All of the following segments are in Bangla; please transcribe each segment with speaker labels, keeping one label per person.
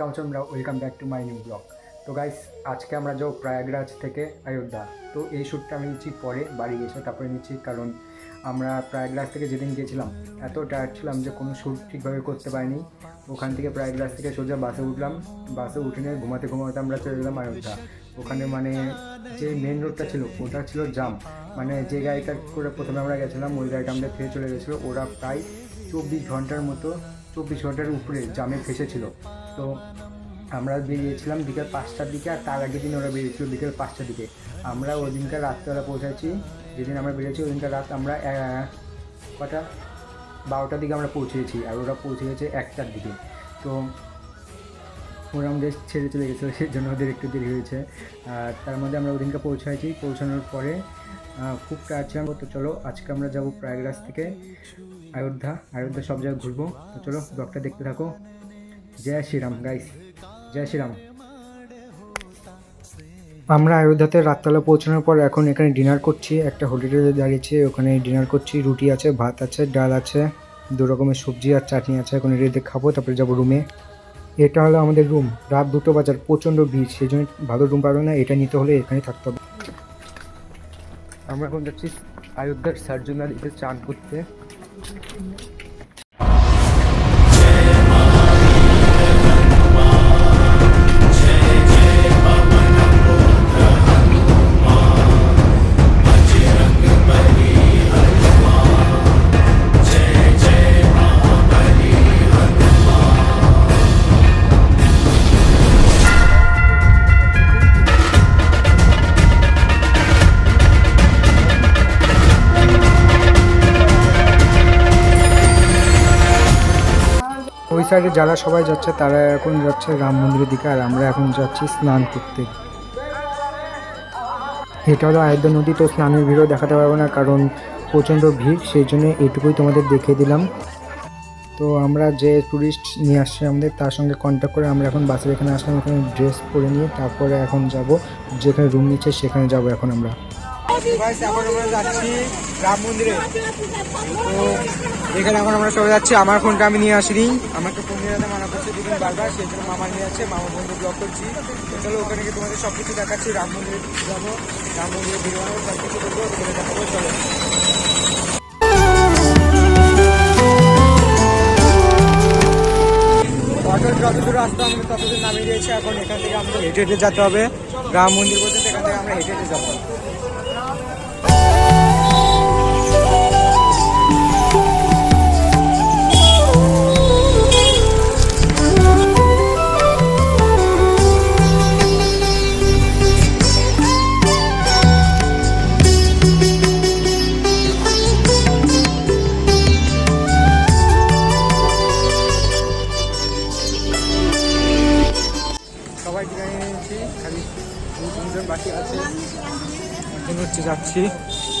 Speaker 1: কাউচন্দ্রা welcome back to my new vlog তো গাইস আজকে আমরা যাব প্রয়াগরাজ থেকে অযোধ্যা। তো এই শ্যুটটা আমি নিচ্ছি পরে বাড়ি গেছে তারপরে নিচ্ছি কারণ আমরা প্রয়াগরাজ থেকে যেদিন গিয়েছিলাম, এত টায়ার্ড ছিলাম যে কোনো শ্যুট ঠিকভাবে করতে পারিনি। ওখান থেকে প্রয়াগরাজ থেকে সোজা বাসে উঠলাম। বাসে উঠে নিয়ে ঘুমাতে ঘুমাতে আমরা চলে গেলাম অযোধ্যা। ওখানে মানে যে মেন রোডটা ছিল, ওটা ছিল জাম। মানে যে গাড়িটা করে প্রথমে আমরা গেছিলাম, ওই গাড়িটা আমাদের ফেলে চলে গেছিল। ওরা প্রায় চব্বিশ ঘণ্টার মতো, চব্বিশ ঘণ্টার উপরে জামে ফেসেছিল। তো আমরা বেরিয়েছিলাম বিকেল পাঁচটার দিকে আর তার আগের দিন ওরা বেরিয়েছিল বিকেল পাঁচটার দিকে। আমরা ওই দিনকার রাত্রেবেলা পৌঁছাচ্ছি যেদিন আমরা বেরিয়েছি ওই দিনকার রাত আমরা কটা? বারোটার দিকে আমরা পৌঁছেছি আর ওরা পৌঁছে গেছে একটার দিকে। তো ওরা আমাদের ছেড়ে চলে গেছিল, সেই জন্য ওদের একটু দেরি হয়েছে। আর তার মধ্যে আমরা ওদিনকে পৌঁছাইছি। পৌঁছানোর পরে খুব টায়ার ছিলাম তো চলো, আজকে আমরা যাব প্রয়াগরাজ থেকে অযোধ্যা অযোধ্যা সব জায়গায় ঘুরবো। তো চলো ব্লগটা দেখতে থাকো। জয় শ্রীরাম গাইস জয় শ্রীরাম. আমরা অযোধ্যাতে রাততলা পৌঁছানোর পর এখন এখানে ডিনার করছি। একটা হোটেলে দাঁড়িয়েছি ওখানে ডিনার করছি। রুটি আছে ভাত আছে ডাল আছে দু রকমের সবজি আর চাটনি আছে। এখন রেডে খাব তারপরে যাব রুমে এটা হলো আমাদের রুম রাত দুটো বাজার প্রচণ্ড ভিড়। সেই জন্য ভালো রুম পারবে না এটা নিতে হলে এখানে থাকতে হবে। আমরা এখন যাচ্ছি অযোধ্যার সার্জনা দিতে চান করতে। সাইডে যারা সবাই যাচ্ছে, তারা এখন যাচ্ছে রাম মন্দিরের দিকে, আর আমরা এখন যাচ্ছি স্নান করতে। এটা হলো আয়োধ্যা নদী, তো স্নানের ভিড়ও দেখাতে পারব না, কারণ প্রচণ্ড ভিড়, সেই জন্য এটুকুই তোমাদের দেখিয়ে দিলাম। তো আমরা যে ট্যুরিস্ট নিয়ে আসছে আমাদের, তার সঙ্গে কন্ট্যাক্ট করে আমরা এখন বাসের এখানে আসলাম, এখানে ড্রেস পরে নিয়ে, তারপরে এখন যাব, যেখানে রুম নিচ্ছে সেখানে যাব এখন আমরা। রাম মন্দিরে। তো এখানে এখন আমরা সবাই যাচ্ছি। আমার ফোনটা আমি নিয়ে আসিনি। আমাকে ফোন নিয়ে যেতে মানা করছে দুদিন বারবার, সেই জন্য মামা নিয়ে যাচ্ছে। মামা বন্ধু ব্লগ করছি। তো চলো, ওখানে গিয়ে তোমাদের সব কিছু দেখাচ্ছি। রাম মন্দিরে যাব, রাম মন্দিরে ভিডিও বানাবো সব কিছু করব, তোমাদের দেখাবো, চলো। যতদূর আসতে আমাদের ততদূর নামিয়ে দিয়েছে। এখন এখান থেকে আমাদের হেঁটে হেঁটে যেতে হবে। রাম মন্দির বলতে সেখান থেকে আমরা হেঁটে হেঁটে যাব। হচ্ছে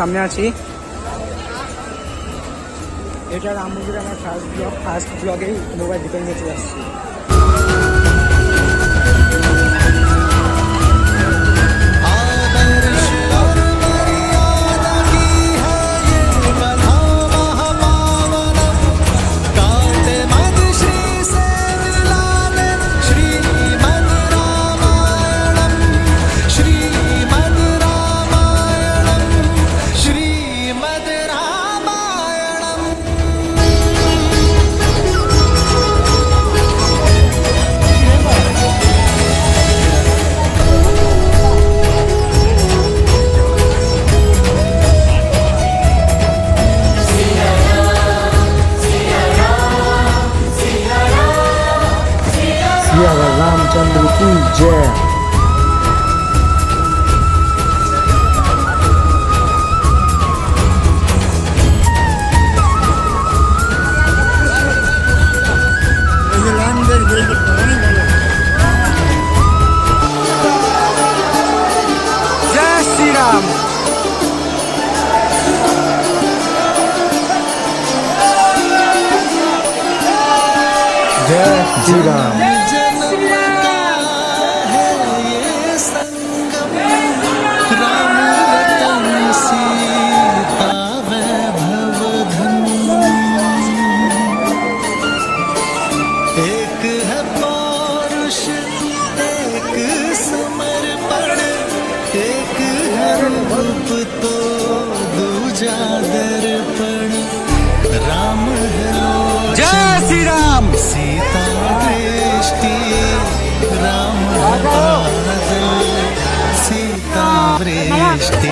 Speaker 1: সামনে আছি। এটা রামমন্দিরে আমার ফার্স্ট ব্লগ ফার্স্ট ব্লগেই মোবাইল ডিপেন্ড করতে চলে
Speaker 2: বৃষ্টি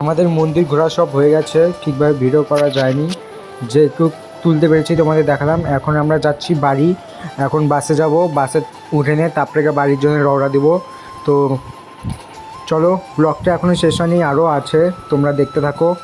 Speaker 1: আমাদের মন্দির ঘোরা সব হয়ে গেছে, ঠিকভাবে ভিডিও করা যায়নি। যে একটু তুলতে পেরেছি তোমাদের দেখালাম। এখন আমরা যাচ্ছি বাড়ি। এখন বাসে যাব। বাসে উঠে নিয়ে তারপরে বাড়ির জন্য রওনা দিব। তো চলো, ব্লগটা এখনও শেষ হয়নি আরও আছে। তোমরা দেখতে থাকো।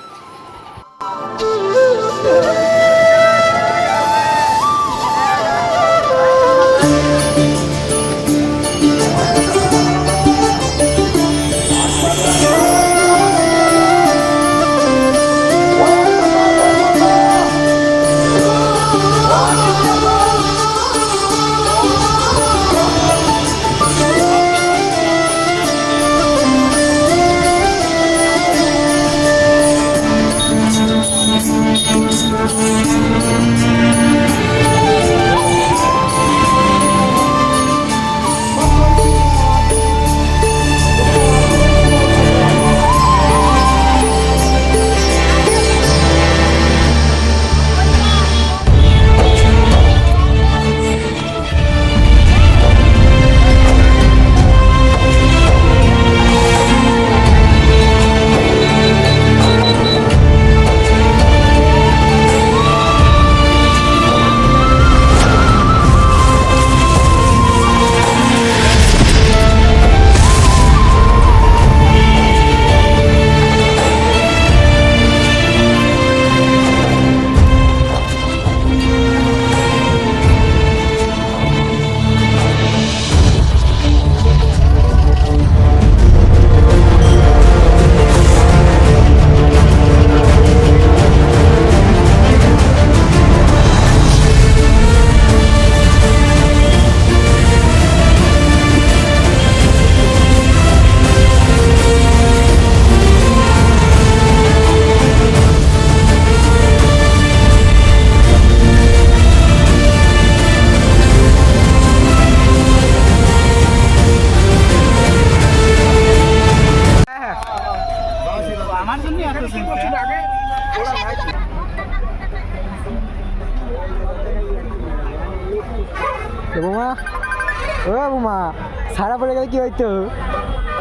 Speaker 1: কি হয়তো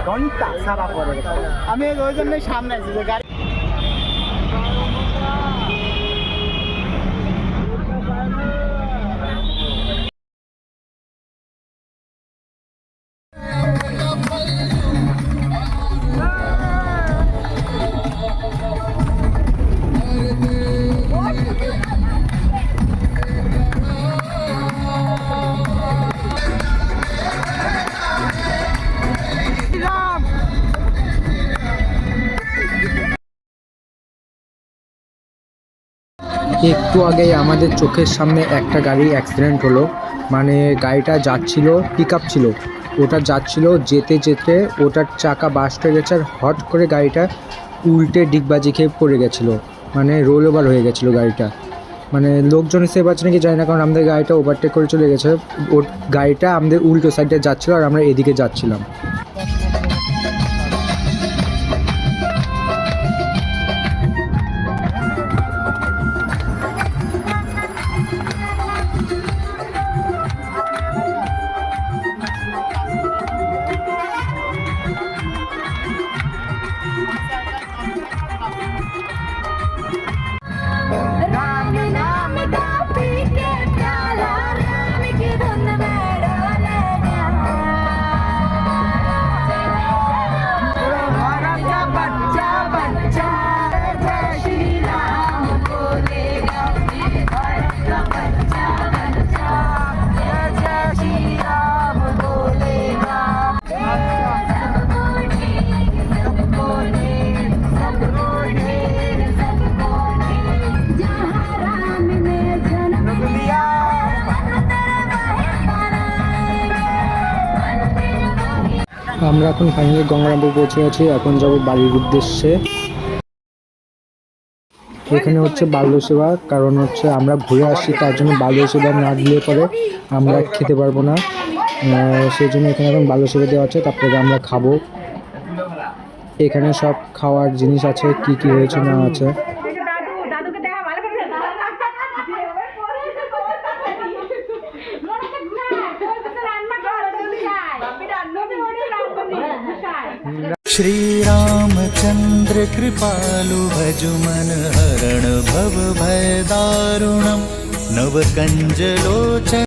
Speaker 3: ঘণ্টা সারা পরে। আমি ওই জন্যই সামনে আছি যে গাড়ি
Speaker 1: একটু আগেই আমাদের চোখের সামনে একটা গাড়ি অ্যাক্সিডেন্ট হলো। মানে গাড়িটা যাচ্ছিল পিক ছিল। ওটা যাচ্ছিল যেতে যেতে ওটার চাকা বাস্ট হয়ে গেছে আর হট করে গাড়িটা উল্টে ডিগবাজি খেয়ে পড়ে গেছিল। মানে রোল ওভার হয়ে গেছিল গাড়িটা। মানে লোকজন এসে পাচ্ছে নাকি জানি না, কারণ আমাদের গাড়িটা ওভারটেক করে চলে গেছে। ওর গাড়িটা আমাদের উল্টো সাইডে যাচ্ছিল আর আমরা এদিকে যাচ্ছিলাম। আমরা এখন ফাইনালি গঙ্গারামপুর পৌঁছে গেছি এখন যাব বাড়ির উদ্দেশ্যে। এখানে হচ্ছে বাল্য সেবা, কারণ হচ্ছে আমরা ঘুরে আসছি, তার জন্য বাল্য সেবা না দিলে পরে আমরা খেতে পারব না। সেই জন্য এখানে এখন বাল্য সেবা দেওয়া আছে, তারপরে আমরা খাব। এখানে সব খাওয়ার জিনিস আছে, কি কি হয়েছে না আছে।
Speaker 2: श्रीरामचन्द्रकृपालु भजुमनरण भव भयदारुणं नवकञ्जलोच